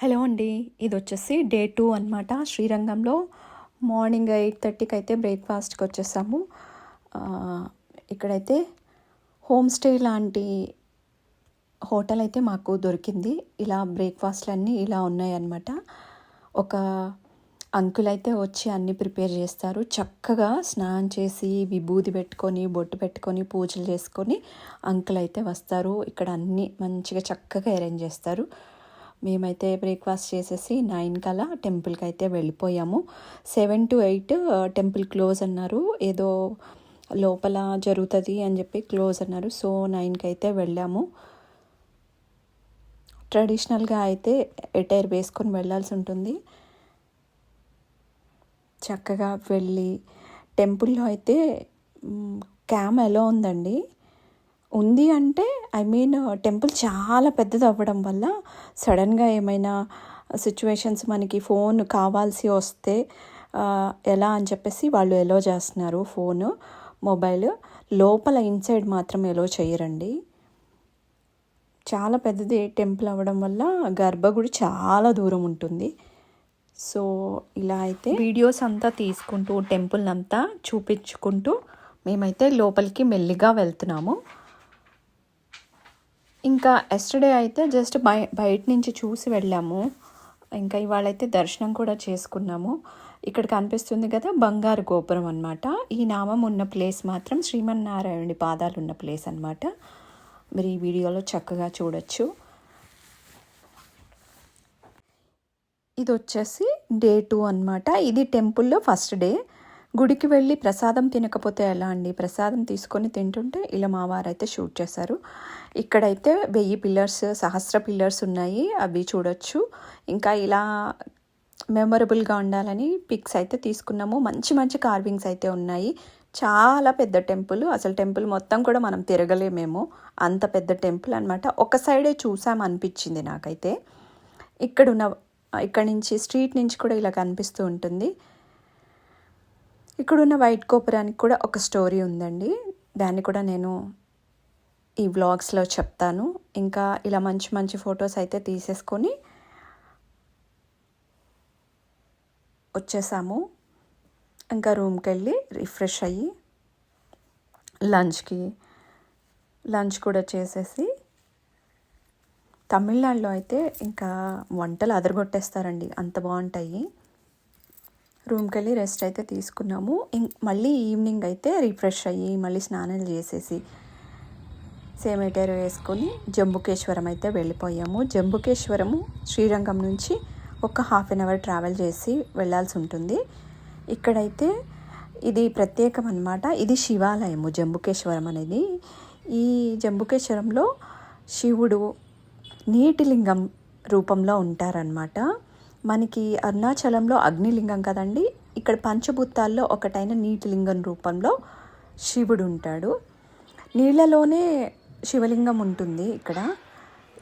Hello అండి ఇది వచ్చేసి డే టూ అనమాట శ్రీరంగంలో మార్నింగ్ ఎయిట్ థర్టీకి అయితే బ్రేక్ఫాస్ట్కి వచ్చేసాము. ఇక్కడైతే హోమ్ స్టే లాంటి హోటల్ అయితే మాకు దొరికింది. ఇలా బ్రేక్ఫాస్ట్లు అన్నీ ఇలా ఉన్నాయన్నమాట ఒక అంకుల్ అయితే వచ్చి అన్నీ ప్రిపేర్ చేస్తారు. చక్కగా స్నానం చేసి విభూది పెట్టుకొని బొట్టు పెట్టుకొని పూజలు చేసుకొని అంకుల్ అయితే వస్తారు. ఇక్కడ అన్నీ మంచిగా చక్కగా అరేంజ్ చేస్తారు. మేమైతే బ్రేక్ఫాస్ట్ చేసేసి నైన్ కల్లా టెంపుల్కి అయితే వెళ్ళిపోయాము. Seven to eight temple close అన్నారు. ఏదో లోపల జరుగుతుంది అని చెప్పి క్లోజ్ అన్నారు. సో నైన్కి అయితే వెళ్ళాము. ట్రెడిషనల్గా అయితే ఎటైర్ వేసుకొని వెళ్ళాల్సి ఉంటుంది. చక్కగా వెళ్ళి టెంపుల్లో అయితే క్యామ్ ఎలా ఉందండి? ఉంది అంటే ఐ మీన్ uh, టెంపుల్ చాలా పెద్దది అవ్వడం వల్ల సడన్గా ఏమైనా సిచ్యువేషన్స్ మనకి ఫోన్ కావాల్సి వస్తే uh, ఎలా అని చెప్పేసి వాళ్ళు ఎలో చేస్తున్నారు ఫోన్ మొబైల్. లోపల ఇన్సైడ్ మాత్రం ఎలో చేయరండి. చాలా పెద్దది టెంపుల్ అవ్వడం వల్ల గర్భగుడి చాలా దూరం ఉంటుంది. సో ఇలా అయితే వీడియోస్ అంతా తీసుకుంటూ టెంపుల్ అంతా చూపించుకుంటూ మేమైతే లోపలికి మెల్లిగా వెళ్తున్నాము. ఇంకా ఎస్టర్డే అయితే జస్ట్ బయ బయట నుంచి చూసి వెళ్ళాము. ఇంకా ఇవాళైతే దర్శనం కూడా చేసుకున్నాము. ఇక్కడ కనిపిస్తుంది కదా బంగారు గోపురం అనమాట ఈ నామం ఉన్న ప్లేస్ మాత్రం శ్రీమన్నారాయణుడి పాదాలు ఉన్న ప్లేస్ అన్నమాట. మీరు ఈ వీడియోలో చక్కగా చూడొచ్చు. ఇది వచ్చేసి డే టూ అనమాట ఇది టెంపుల్లో ఫస్ట్ డే గుడికి వెళ్ళి ప్రసాదం తినకపోతే ఎలా అండి? ప్రసాదం తీసుకొని తింటుంటే ఇలా మా వారైతే షూట్ చేశారు. ఇక్కడైతే వెయ్యి పిల్లర్స్ సహస్ర పిల్లర్స్ ఉన్నాయి. అవి చూడొచ్చు. ఇంకా ఇలా మెమొరబుల్గా ఉండాలని పిక్స్ అయితే తీసుకున్నాము. మంచి మంచి కార్వింగ్స్ అయితే ఉన్నాయి. చాలా పెద్ద టెంపుల్. అసలు టెంపుల్ మొత్తం కూడా మనం తిరగలేమేమో. అంత పెద్ద టెంపుల్ అనమాట ఒక సైడే చూసాం అనిపించింది నాకైతే. ఇక్కడున్న ఇక్కడ నుంచి స్ట్రీట్ నుంచి కూడా ఇలా కనిపిస్తూ ఉంటుంది. ఇక్కడున్న వైట్ గోపురానికి కూడా ఒక స్టోరీ ఉందండి. దాన్ని కూడా నేను ఈ వ్లాగ్స్లో చెప్తాను. ఇంకా ఇలా మంచి మంచి ఫొటోస్ అయితే తీసేసుకొని వచ్చేసాము. ఇంకా రూమ్కి వెళ్ళి రిఫ్రెష్ అయ్యి లంచ్కి లంచ్ కూడా చేసేసి తమిళనాడులో అయితే ఇంకా వంటలు అదరగొట్టేస్తారండి. అంత బాగుంటాయి. రూమ్కి వెళ్ళి రెస్ట్ అయితే తీసుకున్నాము. ఇం- మళ్ళీ ఈవినింగ్ అయితే రిఫ్రెష్ అయ్యి మళ్ళీ స్నానాలు చేసేసి సేమేటేరు వేసుకొని జంబుకేశ్వరం అయితే వెళ్ళిపోయాము. జంబుకేశ్వరము శ్రీరంగం నుంచి ఒక హాఫ్ అన్ అవర్ ట్రావెల్ చేసి వెళ్ళాల్సి ఉంటుంది. ఇక్కడైతే ఇది ప్రత్యేకం అన్నమాట. ఇది శివాలయము జంబుకేశ్వరం అనేది. ఈ జంబుకేశ్వరంలో శివుడు నీటిలింగం రూపంలో ఉంటారనమాట మనకి అరుణాచలంలో అగ్నిలింగం కదండి. ఇక్కడ పంచభూతాల్లో ఒకటైన నీటి లింగం రూపంలో శివుడు ఉంటాడు. నీళ్ళలోనే శివలింగం ఉంటుంది ఇక్కడ.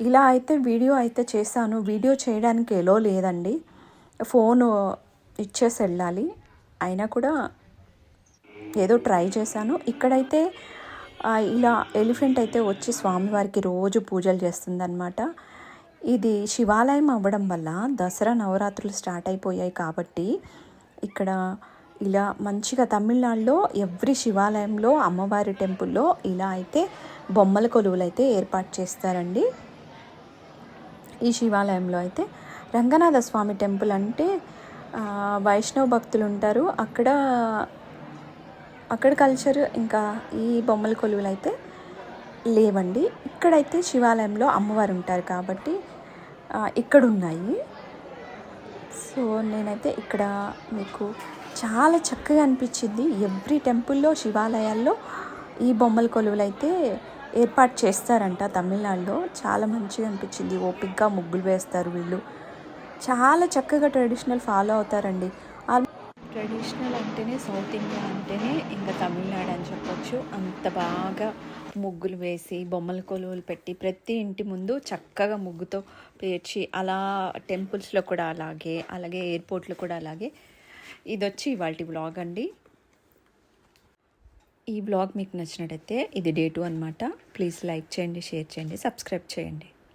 ఇలా అయితే వీడియో అయితే చేశాను. వీడియో చేయడానికి ఎలో లేదండి. ఫోన్ ఇచ్చేసి వెళ్ళాలి. అయినా కూడా ఏదో ట్రై చేశాను. ఇక్కడైతే ఇలా ఎలిఫెంట్ అయితే వచ్చి స్వామివారికి రోజు పూజలు చేస్తుందన్నమాట. ఇది శివాలయం అవ్వడం వల్ల దసరా నవరాత్రులు స్టార్ట్ అయిపోయాయి కాబట్టి ఇక్కడ ఇలా మంచిగా తమిళనాడులో ఎవ్రీ శివాలయంలో అమ్మవారి టెంపుల్లో ఇలా అయితే బొమ్మల కొలువులు అయితే ఏర్పాటు చేస్తారండి. ఈ శివాలయంలో అయితే రంగనాథ స్వామి టెంపుల్ అంటే వైష్ణవ భక్తులు ఉంటారు. అక్కడ అక్కడ కల్చర్ ఇంకా ఈ బొమ్మల కొలువులు అయితే లేవండి. ఇక్కడైతే శివాలయంలో అమ్మవారు ఉంటారు కాబట్టి ఇక్కడ ఉన్నాయి సో నేనైతే ఇక్కడ మీకు చాలా చక్కగా అనిపించింది. ఎవ్రీ టెంపుల్లో శివాలయాల్లో ఈ బొమ్మల కొలువులు అయితే ఏర్పాటు చేస్తారంట తమిళనాడులో. చాలా మంచిగా అనిపించింది. ఓపిక్గా ముగ్గులు వేస్తారు వీళ్ళు. చాలా చక్కగా ట్రెడిషనల్ ఫాలో అవుతారండి. ట్రెడిషనల్ అంటేనే సౌత్ ఇండియా అంటేనే ఇంకా తమిళనాడు అని చెప్పొచ్చు. అంత బాగా ముగ్గులు వేసి బొమ్మల కొలువులు పెట్టి ప్రతి ఇంటి ముందు చక్కగా ముగ్గుతో పేర్చి అలా టెంపుల్స్లో కూడా అలాగే అలాగే ఎయిర్పోర్ట్లో కూడా అలాగే ఇది వచ్చి ఇవాళ బ్లాగ్ అండి. ఈ బ్లాగ్ మీకు నచ్చినట్టయితే ఇది డే టూ అనమాట ప్లీజ్ లైక్ చేయండి షేర్ చేయండి సబ్స్క్రైబ్ చేయండి.